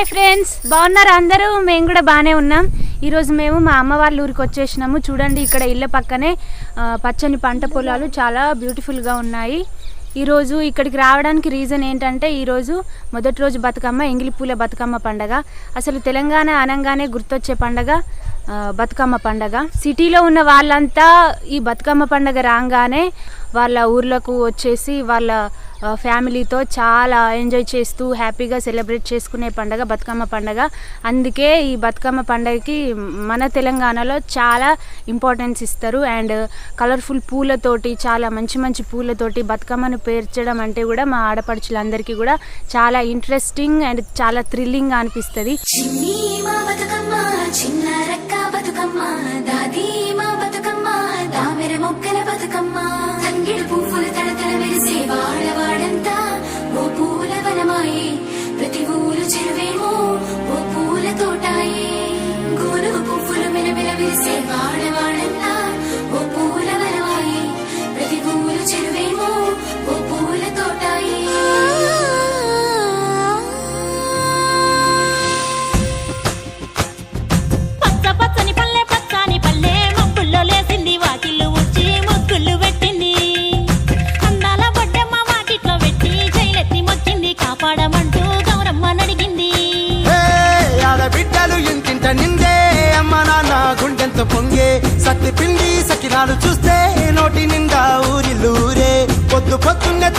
Hi friends బాగున్నారు అందరూ? మేము కూడా బాగానే ఉన్నాం. ఈరోజు మేము మా అమ్మ వాళ్ళ ఊరికి వచ్చేసినాము. చూడండి ఇక్కడ ఇళ్ళ పక్కనే పచ్చని పంట పొలాలు చాలా బ్యూటిఫుల్గా ఉన్నాయి. ఈరోజు ఇక్కడికి రావడానికి రీజన్ ఏంటంటే ఈరోజు మొదటి రోజు బతుకమ్మ ఎంగిలి పూల బతుకమ్మ పండగ. అసలు తెలంగాణ అనగానే గుర్తొచ్చే పండగ బతుకమ్మ పండగ. సిటీలో ఉన్న వాళ్ళంతా ఈ బతుకమ్మ పండగ రాగానే వాళ్ళ ఊర్లకు వచ్చేసి వాళ్ళ ఫ్యామిలీతో చాలా ఎంజాయ్ చేస్తూ హ్యాపీగా సెలబ్రేట్ చేసుకునే పండగ బతుకమ్మ పండగ. అందుకే ఈ బతుకమ్మ పండగకి మన తెలంగాణలో చాలా ఇంపార్టెన్స్ ఇస్తారు. అండ్ కలర్ఫుల్ పూలతోటి చాలా మంచి మంచి పూలతోటి బతుకమ్మను పేర్చడం అంటే కూడా మా ఆడపడుచులందరికీ కూడా చాలా ఇంట్రెస్టింగ్ అండ్ చాలా థ్రిల్లింగ్గా అనిపిస్తుంది. చిన్న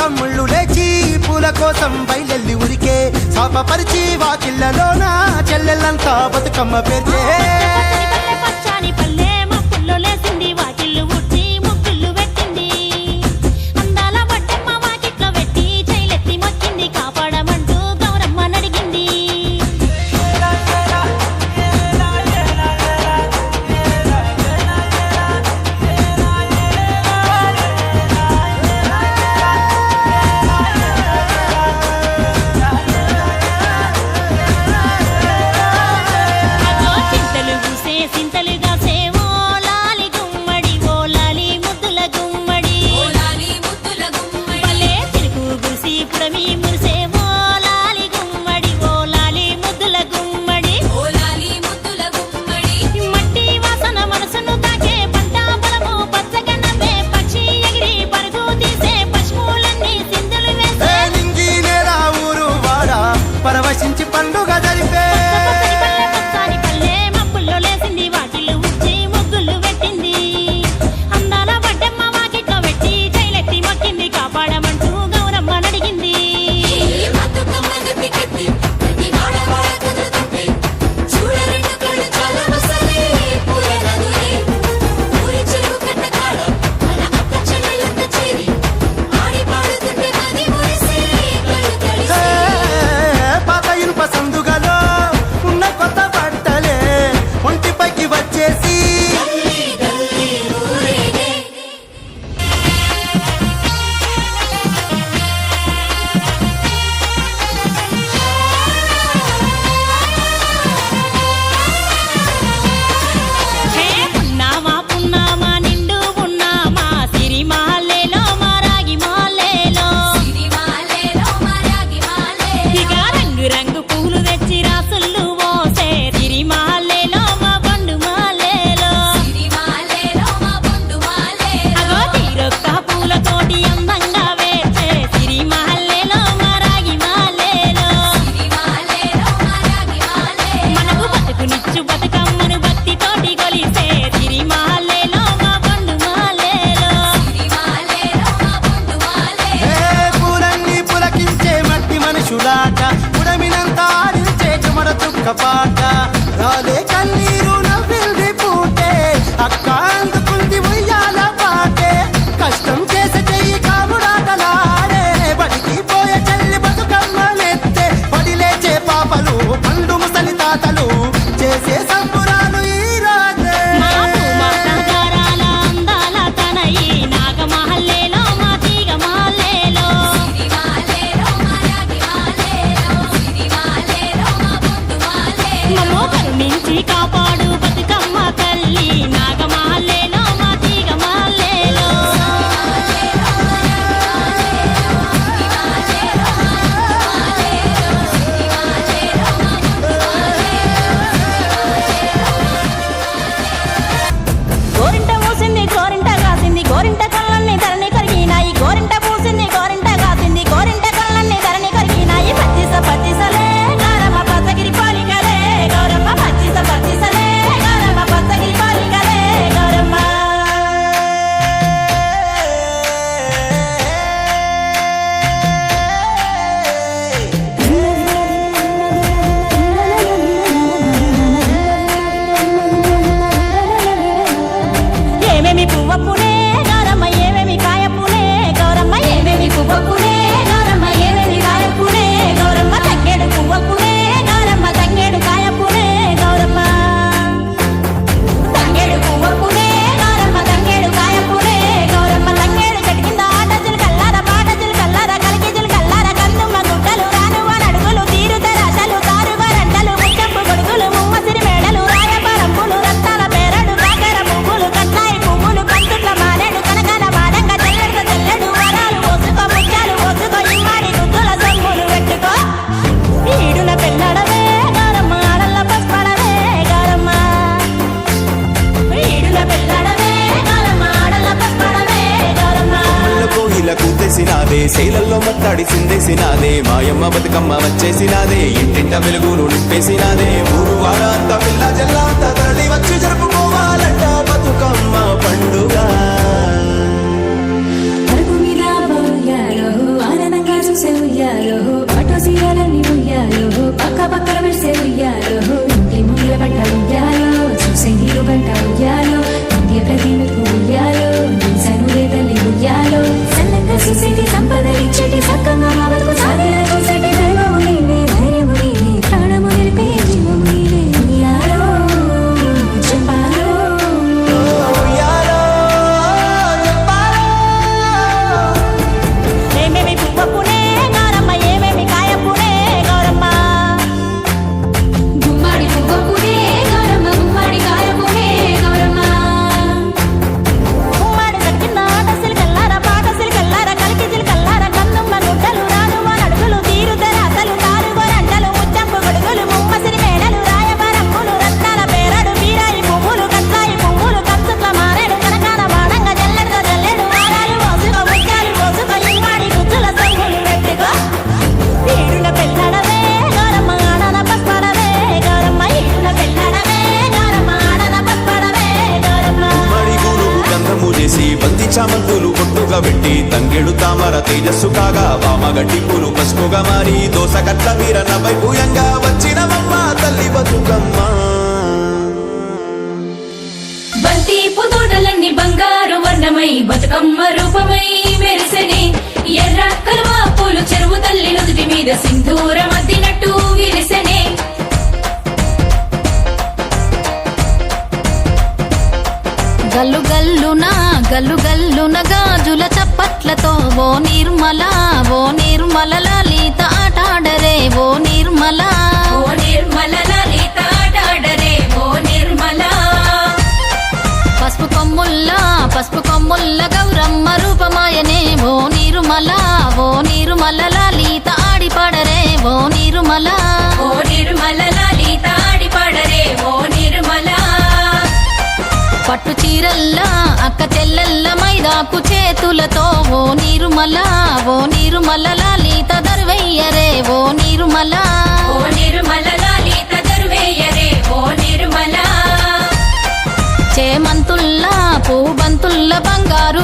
కమ్ముళ్ళు లేచి పూల కోసం బయలెల్లి ఉరికే సాప శాపపరిచి వాకిళ్ళలోన చెల్లెళ్ళంతా బతుకమ్మ పేర్చే. గుణపాఠ రాలే ఉయ్యాలో పక్క పక్కన మెరిసే ఉయ్యాలో తేజస్సు వామగడ్డి పూలు పసుపుగా మారి దోస కట్ల వీరన వైభూయంగా వచ్చినవమ్మ తల్లి బతుకమ్మ. బంతి పుతోటలన్నీ బంగారు వర్ణమై బతుకమ్మ రూపమై మెరిసెని. ఎర్ర కలువ పూలు చెరువు తల్లి నుదుటి మీద సింధూరం అద్దినట్టు విరిసెనే. గల్లు గల్లున గల్లు గల్లున గాజుల చప్పట్లతో ఓ నిర్మల ఓ నిర్మల లలిత ఆటాడరే ఓ నిర్మలా పట్టు చీరల్లా అక్క చెల్లెల్ల మైదాకు చేతులతో ఓ నిర్మల ఓ నిర్మల లలిత దర్వయ్యరే ఓ నిర్మల. ఓ నిర్మల లలిత దర్వేయరే ఓ నిర్మల. చేమంతుల్లా పూబంతుల్ల బంగారు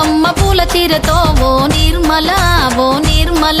కమ్మ పూల చీరతో ఓ నిర్మల ఓ నిర్మల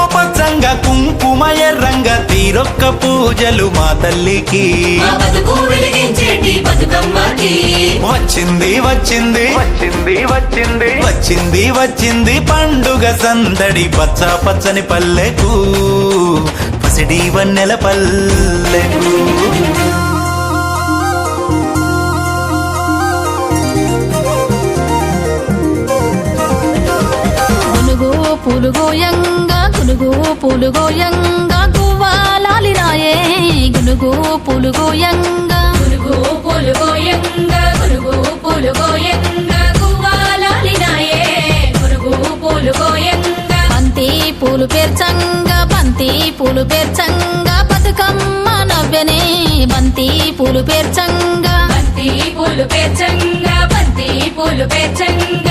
పచ్చంగా కుంకుమ ఎర్రంగా తీరొక్క పూజలు మా తల్లికి. వచ్చింది వచ్చింది. వచ్చింది వచ్చింది. వచ్చింది వచ్చింది పండుగ సందడి పచ్చ పచ్చని పల్లెకు. పసిడి వన్నెల పల్లెకు. పులుగోయంగా గునుగు పులుగోయంగా గువ్వాలాలి రాయే గునుగు పులుగోయంగా గురుగు పులుగోయంగా గురుగు పులుగోయంగా గువ్వాలాలినాయే గురుగు పులుగోయంగా బంతి పూలు పేర్చంగా బంతి పూలు పేర్చంగా బతుకమ్మ నవ్వెనే బంతి పూలు పేర్చంగా. బంతి పూలు పేర్చంగా బంతి పూలు పేర్చంగా.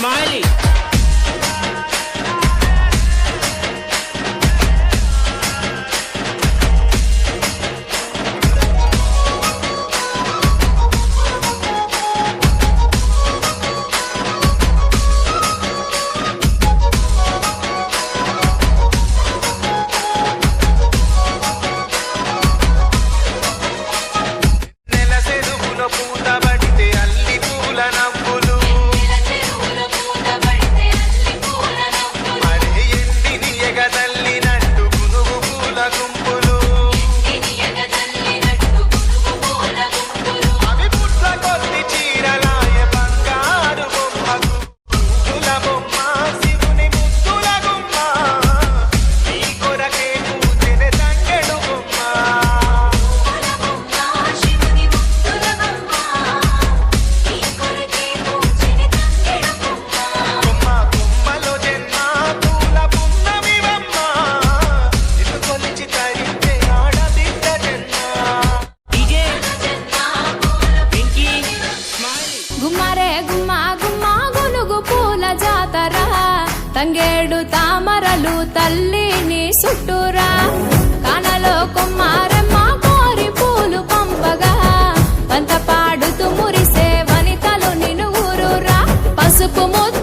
Smiley. తంగేడు తామరలు తల్లిని చుట్టూరా. కనలో కుమ్మారమ్మ కోరి పూలు పంపగా. పంత పాడుతూ మురిసే వనితలు నిన్ను ఊరురా. పసుపు ముద్దు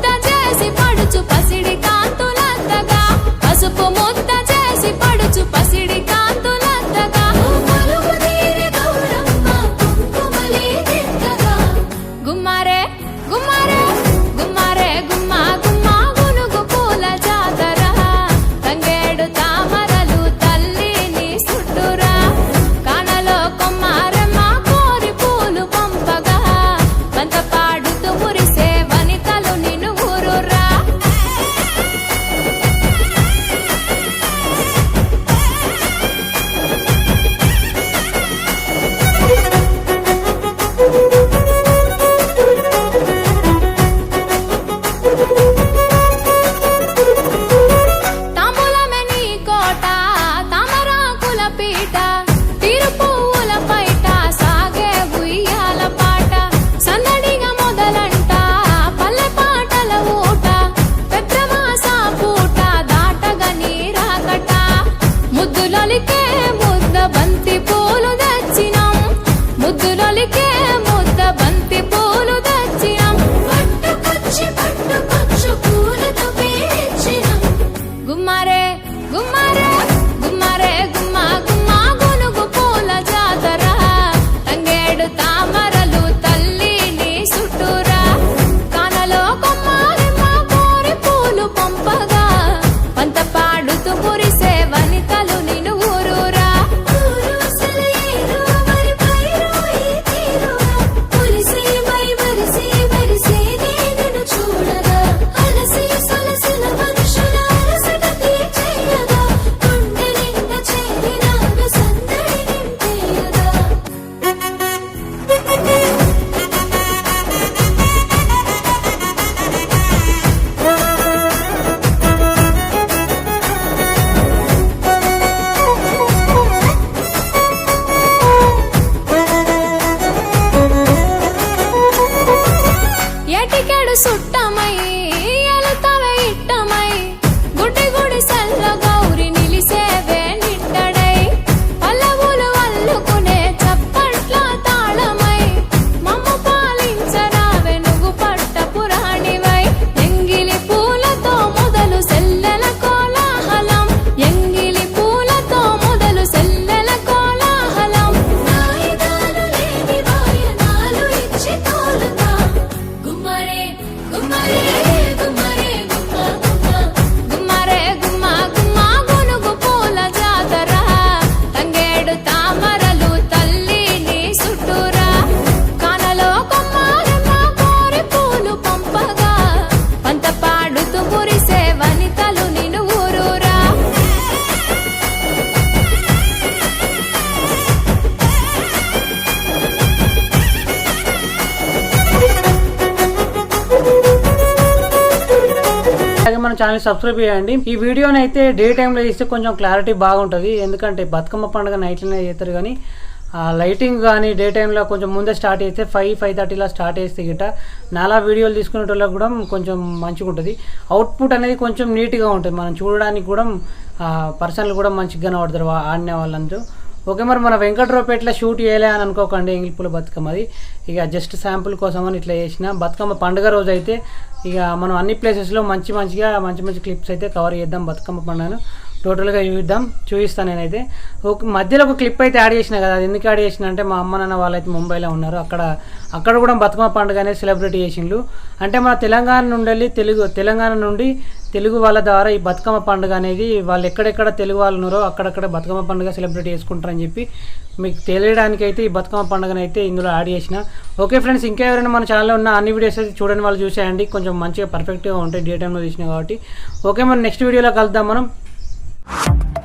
Maria! ఛానల్ సబ్స్క్రైబ్ చేయండి. ఈ వీడియోని అయితే డే టైంలో చేస్తే కొంచెం క్లారిటీ బాగుంటుంది. ఎందుకంటే బతుకమ్మ పండుగ నైట్లోనే చేస్తారు కానీ ఆ లైటింగ్ కానీ డే టైంలో కొంచెం ముందే స్టార్ట్ చేస్తే ఫైవ్ ఫైవ్ థర్టీలో స్టార్ట్ చేస్తే గిట్ట నాలా వీడియోలు తీసుకునేటోళ్ళకి కూడా కొంచెం మంచిగా ఉంటుంది అవుట్పుట్ అనేది కొంచెం నీట్గా ఉంటుంది. మనం చూడడానికి కూడా పర్సన్లు కూడా మంచిగా కనబడతారు ఆడిన వాళ్ళందరూ. ఓకే మరి మన వెంకట్రావుపేటలో షూట్ చేయలే అని అనుకోకండి బతుకమ్మ బతుకమ్మది. ఇక జస్ట్ శాంపుల్ కోసం అని ఇట్లా చేసిన బతుకమ్మ పండుగ రోజు అయితే ఇక మనం అన్ని ప్లేసెస్లో మంచి మంచిగా మంచి మంచి క్లిప్స్ అయితే కవర్ చేద్దాం బతుకమ్మ పండుగను. టోటల్గా చూద్దాం. చూపిస్తాను నేనైతే. ఒక మధ్యలో ఒక క్లిప్ అయితే యాడ్ చేసిన కదా అది ఎందుకు యాడ్ చేసిన అంటే మా అమ్మ నాన్న వాళ్ళైతే ముంబైలో ఉన్నారు. అక్కడ అక్కడ కూడా బతుకమ్మ పండుగ అనేది సెలబ్రేట్ చేసిండ్రు అంటే మన తెలంగాణ నుండి తెలుగు తెలంగాణ నుండి తెలుగు వాళ్ళ ద్వారా ఈ బతుకమ్మ పండుగ అనేది వాళ్ళు ఎక్కడెక్కడ తెలుగు వాళ్ళు ఉన్నారో అక్కడక్కడ బతుకమ్మ పండుగ సెలబ్రేట్ చేసుకుంటారని చెప్పి మీకు తెలియడానికి అయితే ఈ బతుకమ్మ పండుగను అయితే ఇందులో యాడ్ చేసిన. ఓకే ఫ్రెండ్స్ ఇంకా ఎవరైనా మన ఛానల్లో ఉన్న అన్ని వీడియోస్ అయితే చూడని వాళ్ళు చూసేయండి. కొంచెం మంచిగా పర్ఫెక్ట్గా ఉంటాయి డే టైంలో చూసినా కాబట్టి. ఓకే మనం నెక్స్ట్ వీడియోలో కలుద్దాం మనం. Bye.